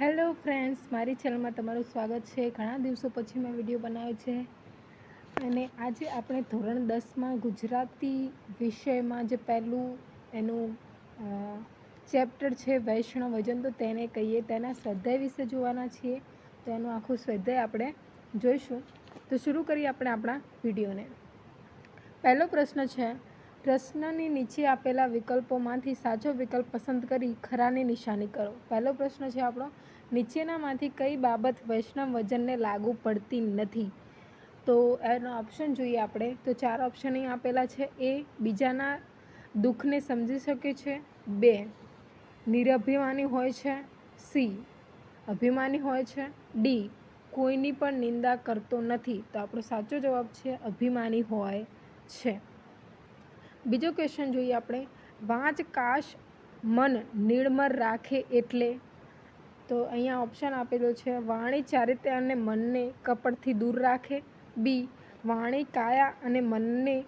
Hello friends, મારી ચેનલમાં તમારું સ્વાગત છે. ઘણા દિવસો પછી મેં વીડિયો બનાવ્યો છે. અને આજે આપણે ધોરણ દસમાં ગુજરાતી વિષયમાં જે પહેલું એનું ચેપ્ટર છે વૈષ્ણવ વજન, તો તેને કહીએ. તેના સ્વાધ્યાય વિશે જોવાના છીએ. તો એનું આખું સ્વાધ્યાય આપણે જોઈશું. તો શરૂ કરીએ આપણે આપણા વિડીયોને. પહેલો પ્રશ્ન છે પ્રશ્નની નીચે આપેલા વિકલ્પોમાંથી સાચો વિકલ્પ પસંદ કરી ખરાની નિશાની કરો. પહેલો પ્રશ્ન છે આપણો, નીચેનામાંથી કઈ બાબત વૈષ્ણવ વજનને લાગુ પડતી નથી? તો એનો ઓપ્શન જોઈએ આપણે. તો ચાર ઓપ્શન અહીં આપેલા છે. એ, બીજાના દુઃખને સમજી શકે છે. બે, નિરભિમાની હોય છે. સી, અભિમાની હોય છે. ડી, કોઈની પણ નિંદા કરતો નથી. તો આપણો સાચો જવાબ છે, અભિમાની હોય છે. બીજો ક્વેશ્ચન જોઈએ આપણે. વાંચ, કાશ, મન નિર્મળ રાખે એટલે? તો અહીંયા ઓપ્શન આપેલો છે, વાણી ચારિત્ર્ય અને મનને કપટથી દૂર રાખે. બી વાણી કાયા અને મનને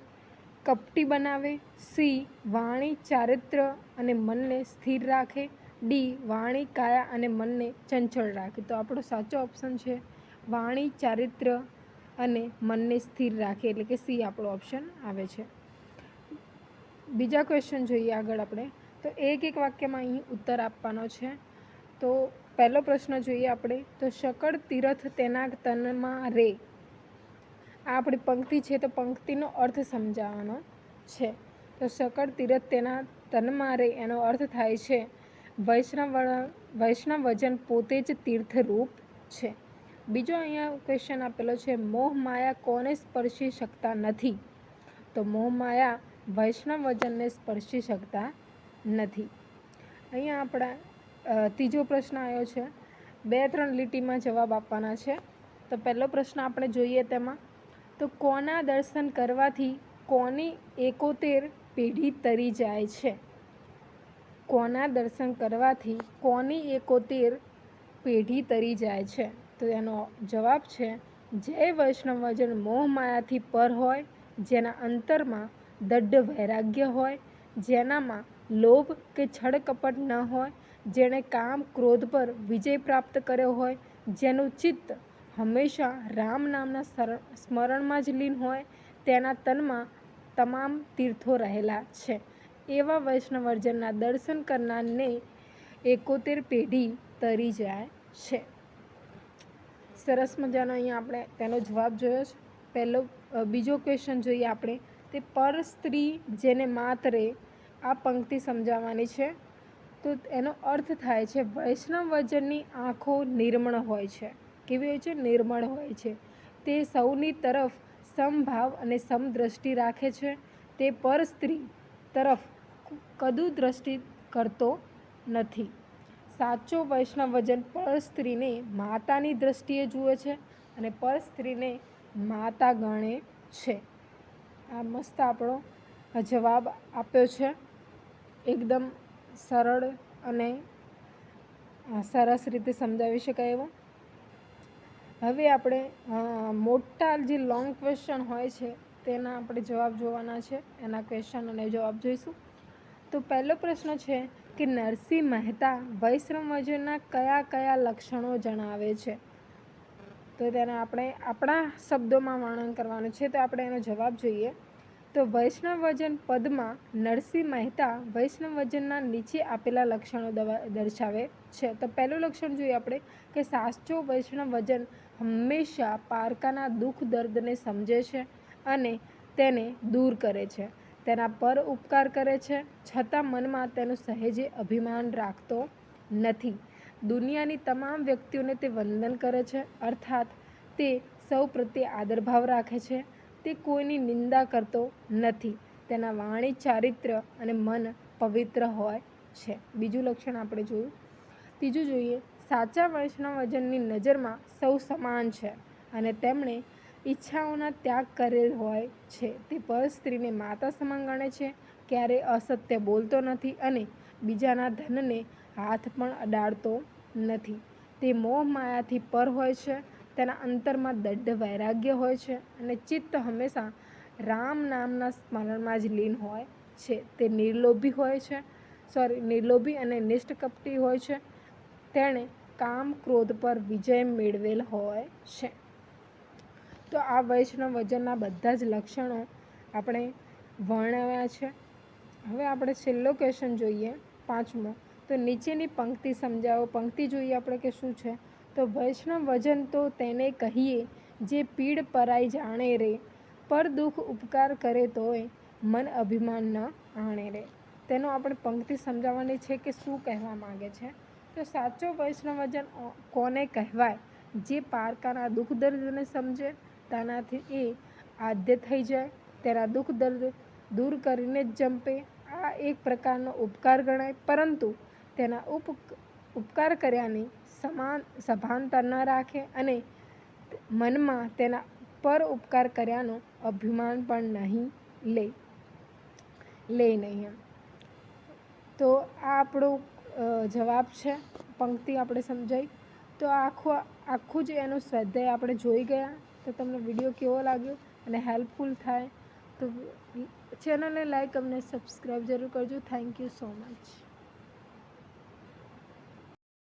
કપટી બનાવે. સી વાણી ચારિત્ર્ય અને મનને સ્થિર રાખે. ડી વાણી કાયા અને મનને ચંચળ રાખે. તો આપણો સાચો ઓપ્શન છે, વાણી ચારિત્ર્ય અને મનને સ્થિર રાખે. એટલે કે સી આપણો ઓપ્શન આવે છે. બીજા ક્વેશ્ચન જોઈએ આગળ આપણે. તો એક એક વાક્યમાં અહીં ઉત્તર આપવાનો છે. તો પહેલો પ્રશ્ન જોઈએ આપણે. તો શકળ તીરથ તેના તનમાં રે. આ આપણી પંક્તિ છે, તો પંક્તિનો અર્થ સમજાવવાનો છે. તો શકળ તીરથ તેના તનમાં રે, એનો અર્થ થાય છે, વૈષ્ણવ વૈષ્ણવ વજન પોતે જ તીર્થરૂપ છે. બીજો અહીંયા ક્વેશ્ચન આપેલો છે, મોહ માયા કોને સ્પર્શી શકતા નથી? તો મોહ માયા વૈષ્ણવ વજનને સ્પર્શી શકતા નથી. અહીંયા આપણા ત્રીજો પ્રશ્ન આવ્યો છે. બે ત્રણ લીટીમાં જવાબ આપવાના છે. તો પહેલો પ્રશ્ન આપણે જોઈએ તેમાં, તો કોના દર્શન કરવાથી કોની એકોતેર પેઢી તરી જાય છે? કોના દર્શન કરવાથી કોની એકોતેર પેઢી તરી જાય છે? તો એનો જવાબ છે જય વૈષ્ણવ વજન મોહ માયાથી પર હોય, જેના અંતરમાં દઢ વૈરાગ્ય હોય, જેનામાં લોભ કે છળ કપટ ન હોય, જેણે કામ ક્રોધ પર વિજય પ્રાપ્ત કર્યો હોય, જેનું ચિત્ત હંમેશા રામ નામના સ્મરણમાં જ લીન હોય, તેના તનમાં તમામ તીર્થો રહેલા છે. એવા વૈષ્ણવર્જનના દર્શન કરનારને એકોતેર પેઢી તરી જાય છે. સરસ મજાનો અહીંયા આપણે તેનો જવાબ જોયો છે. પહેલો બીજો ક્વેશ્ચન જોઈએ આપણે. તે પર સ્ત્રી જેને માતરે આ પંક્તિ સમજાવવાની છે, તો એનો અર્થ થાય છે વૈષ્ણવ વજનની આંખો નિર્મળ હોય છે. કેવી હોય છે? નિર્મળ હોય છે. તે સૌની તરફ સમભાવ અને સમદ્રષ્ટિ રાખે છે. તે પર સ્ત્રી તરફ કદુ દ્રષ્ટિ કરતો નથી. સાચો વૈષ્ણવ વજન પર સ્ત્રીને માતાની દ્રષ્ટિએ જુએ છે અને પર સ્ત્રીને માતા ગણે છે. આ મસ્ત આપણો જવાબ આપ્યો છે. એકદમ સરળ અને સરસ રીતે સમજાવી શકાય એવો. હવે આપણે મોટા જે લોંગ ક્વેશ્ચન હોય છે, તેના આપણે જવાબ જોવાના છે. એના ક્વેશ્ચન અને જવાબ જોઈશું. તો પહેલો પ્રશ્ન છે કે નરસિંહ મહેતા વૈષ્ણવજનના કયા કયા લક્ષણો જણાવે છે? તો તેને આપણે આપણા શબ્દોમાં વર્ણન કરવાનું છે. તો આપણે એનો જવાબ જોઈએ. તો વૈષ્ણવજન પદમાં નરસિંહ મહેતા વૈષ્ણવજનના નીચે આપેલા લક્ષણો દર્શાવે છે. તો પહેલું લક્ષણ જોઈએ આપણે કે સાચો વૈષ્ણવજન હંમેશા પારકાના દુઃખ દર્દને સમજે છે અને તેને દૂર કરે છે. તેના પર ઉપકાર કરે છે. છતાં મનમાં તેનું સહેજે અભિમાન રાખતો નથી. દુનિયાની તમામ વ્યક્તિઓને તે વંદન કરે છે, અર્થાત તે સૌ પ્રત્યે આદરભાવ રાખે છે. તે કોઈની નિંદા કરતો નથી. તેના વાણી ચારિત્ર્ય અને મન પવિત્ર હોય છે. બીજું લક્ષણ આપણે જોયું. ત્રીજું જોઈએ, સાચા વૈષ્ણવ વજનની નજરમાં સૌ સમાન છે અને તેમણે ઈચ્છાઓના ત્યાગ કરેલ હોય છે. તે પર સ્ત્રીને માતા સમાન ગણે છે, ક્યારેય અસત્ય બોલતો નથી અને બીજાના ધનને હાથ પણ અડાડતો નથી. તે મોહ માયાથી પર હોય છે, તેના અંતરમાં દઢ વૈરાગ્ય હોય છે અને ચિત્ત હંમેશા રામ નામના સ્મરણમાં જ લીન હોય છે. તે નિર્લોભી હોય છે સોરી નિર્લોભી અને નિષ્ઠકપટી હોય છે. તેણે કામ ક્રોધ પર વિજય મેળવેલ હોય છે. તો આ વૈષ્ણવ વજનના બધા જ લક્ષણો આપણે વર્ણવ્યા છે. હવે આપણે છેલ્લો ક્વેશ્ચન જોઈએ, પાંચમો. તો નીચેની પંક્તિ સમજાવો. પંક્તિ જોઈએ આપણે કે શું છે? તો વૈષ્ણવ વજન તો તેને કહીએ, જે પીડ પરાઈ જાણે રે. પર દુઃખ ઉપકાર કરે તોય, મન અભિમાન ન આણે રે. તેનો આપણે પંક્તિ સમજાવવાની છે કે શું કહેવા માગે છે? તો સાચો વૈષ્ણવજન કોને કહેવાય? જે પારકાના દુઃખ દર્દને સમજે, તેનાથી એ આદ્ય થઈ જાય. તેના દુઃખ દર્દ દૂર કરીને જ જંપે. આ એક પ્રકારનો ઉપકાર ગણાય. પરંતુ તેના ઉપ, ઉપકાર કર્યાની સમાન, સભાનતા ન રાખે અને મનમાં તેના પર ઉપકાર કર્યાનો અભિમાન પણ નહીં લે લે નહીં તો આ આપણો જવાબ છે, પંક્તિ આપણે સમજાઈ. તો આખું આખું જ એનું સ્વાધ્યાય આપણે જોઈ ગયા. તો તમને વીડિયો કેવો લાગ્યો અને હેલ્પફુલ થાય તો ચેનલને લાઈક અને સબસ્ક્રાઈબ જરૂર કરજો. Thank you so much.